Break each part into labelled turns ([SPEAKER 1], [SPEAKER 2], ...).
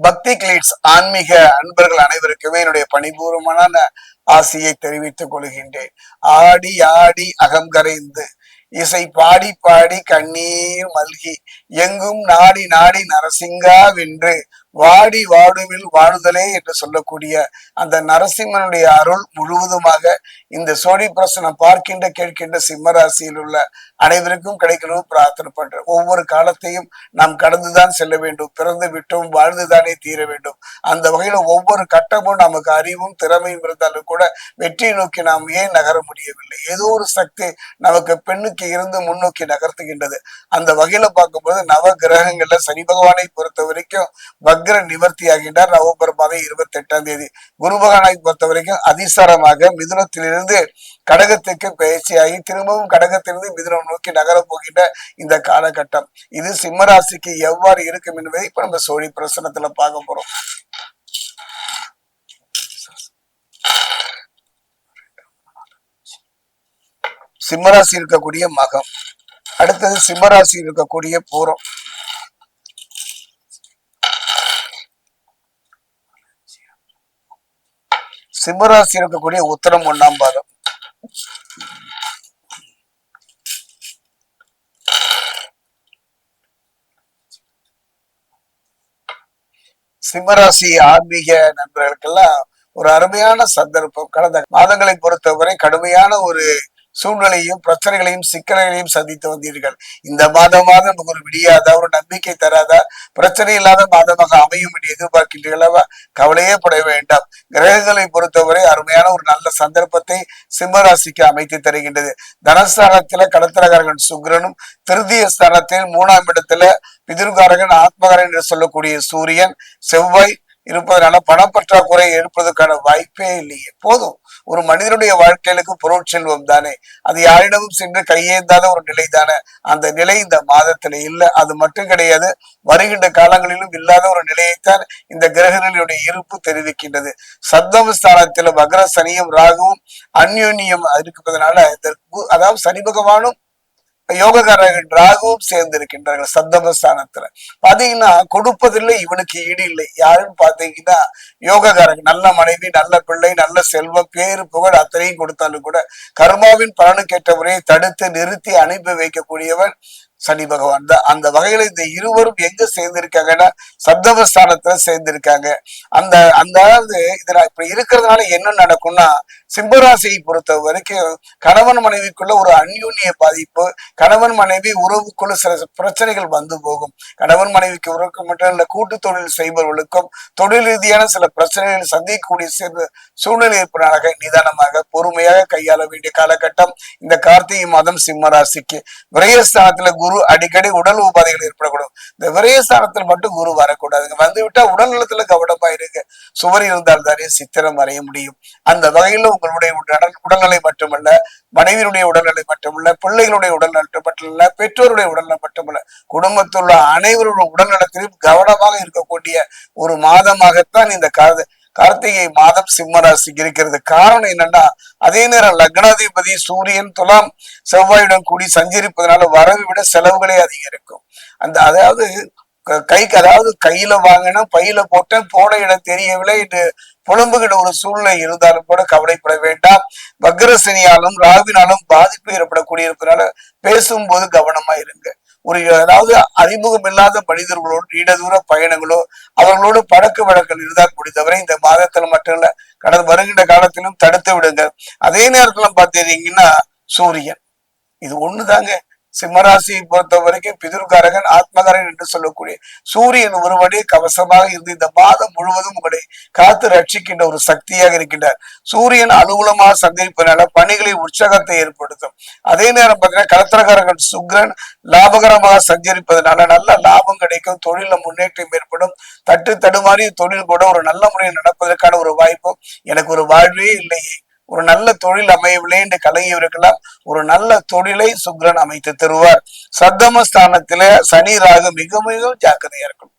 [SPEAKER 1] பக்தி கிளீட்ஸ் ஆன்மீக அன்பர்கள் அனைவருக்குமே என்னுடைய பணிபூர்வமான ஆசையை தெரிவித்துக் கொள்கின்றேன். ஆடி ஆடி அகம் கரைந்து இசை பாடி பாடி கண்ணீர் மல்கி எங்கும் நாடி நாடி நரசிங்கா வென்று வாடி வாடுவில் வாடுதலே என்று சொல்லக்கூடிய அந்த நரசிம்மனுடைய அருள் முழுவதுமாக இந்த சோழி பிரசனம் பார்க்கின்ற கேட்கின்ற சிம்மராசியில் உள்ள அனைவருக்கும் கிடைக்கணும் பிரார்த்தனை பண்றேன். ஒவ்வொரு காலத்தையும் நாம் கடந்துதான் செல்ல வேண்டும். பிறந்து விட்டோம் வாழ்ந்துதானே தீர வேண்டும். அந்த வகையில ஒவ்வொரு கட்டமும் நமக்கு அறிவும் திறமையும் இருந்தாலும் கூட வெற்றியை நோக்கி நாம் ஏன் நகர முடியவில்லை? ஏதோ ஒரு சக்தி நமக்கு பெண்ணுக்கு இருந்து முன்னோக்கி நகர்த்துகின்றது. அந்த வகையில பார்க்கும்போது நவ கிரகங்கள்ல சனி பகவானை பொறுத்த வரைக்கும் வக்ர நிவர்த்தி ஆகின்றார் நவம்பர் மாதம் இருபத்தி எட்டாம் தேதி. குரு பகவானை பொறுத்த வரைக்கும் அதிசாரமாக மிதுனத்திலிருந்து கடகத்துக்கு பயிற்சியாகி திரும்பவும் கடகத்திலிருந்து மிதுனம் நோக்கி நகரப் போகின்ற இந்த காலகட்டம். இது சிம்மராசிக்கு எவ்வாறு இருக்கும் என்பதை இப்ப நம்ம சோழி பிரசனத்துல பார்க்க போறோம். சிம்மராசி இருக்கக்கூடிய மகம். அடுத்தது சிம்மராசி இருக்கக்கூடிய பூரம். சிம்மராசி இருக்கக்கூடிய உத்தரம் ஒண்ணாம் பாதம். சிம்மராசி ஆன்மீக நண்பர்களுக்கெல்லாம் ஒரு அருமையான சந்தர்ப்பம். கடந்த மாதங்களை பொறுத்தவரை கடுமையான ஒரு சூழ்நிலையும் பிரச்சனைகளையும் சிக்கல்களையும் சந்தித்து வந்தீர்கள். இந்த மாதமாக நமக்கு ஒரு விடியாதா ஒரு நம்பிக்கை தராதா பிரச்சனை இல்லாத மாதமாக அமையும் என்று எதிர்பார்க்கின்றீர்களவா கவலையே பட வேண்டாம். கிரகங்களை பொறுத்தவரை அருமையான ஒரு நல்ல சந்தர்ப்பத்தை சிம்மராசிக்கு அமைத்து தருகின்றது. தனஸ்தானத்துல கடத்தரகாரகன் சுக்ரனும் திருதிய ஸ்தானத்தில் மூணாம் இடத்துல பிதிர்காரகன் ஆத்மகாரன் என்று சொல்லக்கூடிய சூரியன் செவ்வாய் இருப்பதனால பணப்பற்றாக்குறை எடுப்பதற்கான வாய்ப்பே இல்லையே. போதும். ஒரு மனிதனுடைய வாழ்க்கைகளுக்கு பொருட்செல்வம் தானே. அது யாரிடமும் சென்று கையேந்தாத ஒரு நிலை தானே. அந்த நிலை இந்த மாதத்துல இல்ல. அது மட்டும் கிடையாது. வருகின்ற காலங்களிலும் இல்லாத ஒரு நிலையைத்தான் இந்த கிரகங்களுடைய இருப்பு தெரிவிக்கின்றது. சப்தம ஸ்தானத்தில் மகர சனியும் ராகுவும் அந்யோன்யம் இருப்பதனால இந்த அதாவது சனி பகவானும் யோகக்காரர்கள் ராகுவும் சேர்ந்து இருக்கின்றார்கள் சப்தமஸ்தானத்துல பாத்தீங்கன்னா கொடுப்பதில்லை இவனுக்கு ஈடு இல்லை யாருன்னு பாத்தீங்கன்னா யோகக்காரங்க நல்ல மனைவி நல்ல பிள்ளை நல்ல செல்வம் பேரு புகழ் அத்தனையும் கொடுத்தாலும் கூட கர்மாவின் பலனுக்கு ஏற்ற முறையை தடுத்து நிறுத்தி அனுப்பி வைக்கக்கூடியவன் சனி பகவான் தான். அந்த வகையில இந்த இருவரும் எங்க சேர்ந்திருக்காங்கன்னா சப்தமஸ்தானத்துல சேர்ந்திருக்காங்க. அந்த அந்த அதாவது இதுல இப்படி இருக்கிறதுனால என்ன நடக்கும்னா சிம்பராசியை பொறுத்த வரைக்கும் கணவன் மனைவிக்குள்ள ஒரு அந்யூன்ய பாதிப்பு கணவன் மனைவி உறவுக்குள்ள சில பிரச்சனைகள் வந்து போகும். கணவன் மனைவிக்கு உறவுக்கு மட்டும் இல்ல கூட்டு தொழில் செய்பவர்களுக்கும் தொழில் ரீதியான சில பிரச்சனைகள் சந்திக்கக்கூடிய சிறு சூழ்நிலை இருப்பதாக நிதானமாக பொறுமையாக கையாள வேண்டிய காலகட்டம் இந்த கார்த்திகை மாதம் சிம்மராசிக்கு. விரயஸ்தானத்துல குரு அடிக்கடி உடல் உபாதைகள் ஏற்படக்கூடும். இந்த விரயஸ்தானத்தில் மட்டும் குரு வரக்கூடாதுங்க வந்து விட்டா உடல் நலத்துல கவனமா இருங்க. சுவர் இருந்தால் தானே சித்திரம் வரைய முடியும். அந்த வகையில உங்களுடைய உடல் உடல்நிலை மட்டுமல்ல மனைவியினுடைய உடல்நிலை மட்டுமல்ல பிள்ளைகளுடைய உடல்நலம் மட்டுமல்ல பெற்றோருடைய உடல்நலம் மட்டுமல்ல குடும்பத்தில் உள்ள அனைவருடைய உடல்நலத்திலும் கவனமாக இருக்கக்கூடிய ஒரு மாதமாகத்தான் இந்த காத கார்த்திகை மாதம் சிம்ம ராசிக்கு இருக்கிறது. காரணம் என்னன்னா அதே நேரம் லக்னாதிபதி சூரியன் துலாம் செவ்வாயுடன் கூடி சஞ்சரிப்பதனால வரவை விட செலவுகளே அதிகரிக்கும். அந்த அதாவது க- கைக்கு அதாவது கையில வாங்கினேன் பையில போட்டேன் போன இடம் தெரியவில்லை என்று புலம்புகிற ஒரு சூழ்நிலை இருந்தாலும் கூட கவலைப்பட வேண்டாம். வக்ரசனியாலும் ராவினாலும் பாதிப்பு ஏற்படக்கூடிய இருப்பதனால பேசும்போது கவனமா இருங்க. ஒரு அதாவது அறிமுகம் இல்லாத மனிதர்களோடு நீண்ட தூர பயணங்களோ அவர்களோடு பழக்க வழக்கங்கள் இருந்தால் முடிந்தவரை இந்த மாதத்துல மட்டும் இல்ல கடந்த வருகின்ற காலத்திலும் தடுத்து விடுங்க அதே நேரத்துல பாத்தீங்கன்னா சூரியன். இது ஒண்ணுதாங்க. சிம்மராசியை பொறுத்த வரைக்கும் பிதுர்காரகன் ஆத்மகாரன் என்று சொல்லக்கூடிய சூரியன் ஒருவனே கவசமாக இருந்து இந்த மாதம் முழுவதும் உங்களை காத்து ரட்சிக்கின்ற ஒரு சக்தியாக இருக்கின்றார். சூரியன் அனுகூலமாக சந்திப்பதனால பணிகளை உற்சாகத்தை ஏற்படுத்தும். அதே நேரம் பார்த்தீங்கன்னா கலத்திரகாரகன் சுக்ரன் லாபகரமாக சஞ்சரிப்பதனால நல்ல லாபம் கிடைக்கும் தொழில முன்னேற்றம் ஏற்படும். தட்டு தடுமாறி தொழில் கூட ஒரு நல்ல முறையில் நடப்பதற்கான ஒரு வாய்ப்பும் எனக்கு ஒரு வாழ்வே இல்லையே. ஒரு நல்ல தொழில் அமையவில்லை என்று கலங்கியவருக்கெல்லாம் ஒரு நல்ல தொழிலை சுக்ரன் அமைத்து தருவார். சத்தமஸ்தானத்தில சனி ராகு மிக மிகவும் ஜாக்கிரதையா இருக்கணும்.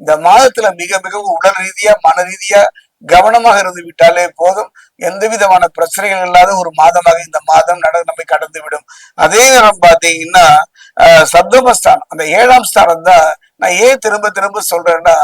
[SPEAKER 1] இந்த மாதத்துல மிக மிகவும் உடல் ரீதியா மன ரீதியா கவனமாக இருந்து விட்டாலே போதும். எந்த விதமான பிரச்சனைகள் இல்லாத ஒரு மாதமாக இந்த மாதம் நட நம்மை கடந்து விடும் அதே நேரம் பாத்தீங்கன்னா சப்தமஸ்தானம் அந்த ஏழாம் ஸ்தானம் தான் நான் ஏன் திரும்ப திரும்ப சொல்றேன்னா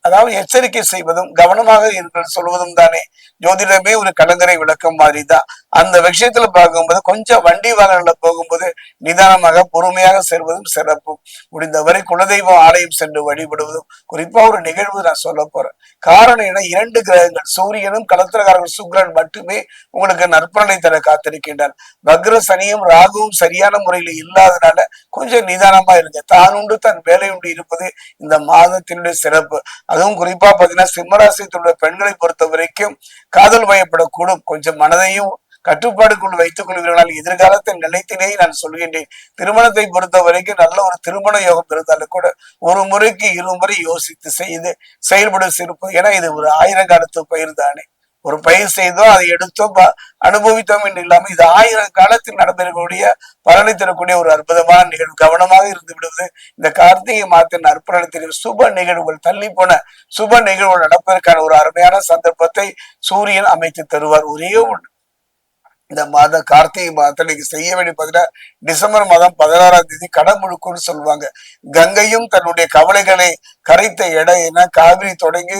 [SPEAKER 1] அதாவது எச்சரிக்கை செய்வதும் கவனமாக இருங்கள் சொல்வதும் தானே. ஜோதிடமே ஒரு கலங்கரை விளக்கம் மாதிரி தான் அந்த விஷயத்துல பார்க்கும்போது கொஞ்சம் வண்டி வாகனங்கள்ல போகும்போது நிதானமாக பொறுமையாக செல்வதும் சிறப்பு. முடிந்தவரை குலதெய்வம் ஆலயம் சென்று வழிபடுவதும் குறிப்பா ஒரு நிகழ்வு நான் சொல்ல போறேன். காரணம் என இரண்டு கிரகங்கள் சூரியனும் கலத்திரகாரர்கள் சுக்ரன் மட்டுமே உங்களுக்கு நற்பலனை தர காத்திருக்கின்றார். வக்ர சனியும் ராகுவும் சரியான முறையில் இல்லாதனால கொஞ்சம் நிதானமா இருங்க. தான் உண்டு தன் வேலை உண்டு இருப்பது இந்த மாதத்தினுடைய சிறப்பு. அதுவும் குறிப்பா பாத்தீங்கன்னா சிம்மராசியத்தினுடைய பெண்களை பொறுத்த வரைக்கும் காதல் வயப்படக்கூடும். கொஞ்சம் மனதையும் கட்டுப்பாடுக்குள் வைத்துக் கொள்வீர்களால் எதிர்காலத்தின் நிலைத்திலேயே நான் சொல்கின்றேன். திருமணத்தை பொறுத்த வரைக்கும் நல்ல ஒரு திருமண யோகம் இருந்தாலும் கூட ஒரு முறைக்கு இருமுறை யோசித்து செய்து செயல்பட சிறப்பு. ஏன்னா இது ஒரு ஆயிரம் காலத்து பயிர் தானே. ஒரு பயிர் செய்தோம் அதை எடுத்தோம் ப- அனுபவித்தோம் என்று இல்லாமல் இது ஆயிரம் காலத்தில் நடந்திருக்கக்கூடிய பலனை தரக்கூடிய ஒரு அற்புதமான நிகழ்வு. கவனமாக இருந்து விடுவது. இந்த கார்த்திகை மாதத்தின் அர்ப்பணத்தில் சுப நிகழ்வுகள் தள்ளி போன சுப நிகழ்வுகள் நடப்பதற்கான ஒரு அருமையான சந்தர்ப்பத்தை சூரியன் அமைத்து தருவார். ஒரே ஒன்று. இந்த மாத கார்த்திகை மாதத்துல நீங்க செய்ய வேண்டிய பார்த்தீங்கன்னா டிசம்பர் மாதம் பதினாறாம் தேதி கடமுழுக்குன்னு சொல்லுவாங்க. கங்கையும் தன்னுடைய கவலைகளை கரைத்த இடம் ஏன்னா காவிரி தொடங்கி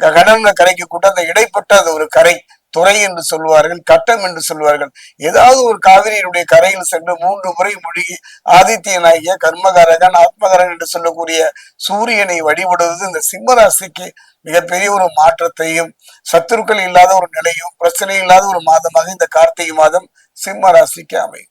[SPEAKER 1] க- கடல்ல கரைக்கு கூட்ட அந்த இடைப்பட்ட அது ஒரு கரை. துறை என்று சொல்வார்கள் கட்டம் என்று சொல்வார்கள் ஏதாவது ஒரு காவிரியினுடைய கரையில் சென்று மூன்று முறை மூழ்கி ஆதித்யனாகிய கர்மகாரகன் ஆத்மகாரன் என்று சொல்லக்கூடிய சூரியனை வழிபடுவது இந்த சிம்மராசிக்கு மிகப்பெரிய ஒரு மாற்றத்தையும் சத்துருக்கள் இல்லாத ஒரு நிலையும் பிரச்சனை இல்லாத ஒரு மாதமாக இந்த கார்த்திகை மாதம் சிம்ம ராசிக்கு அமையும்.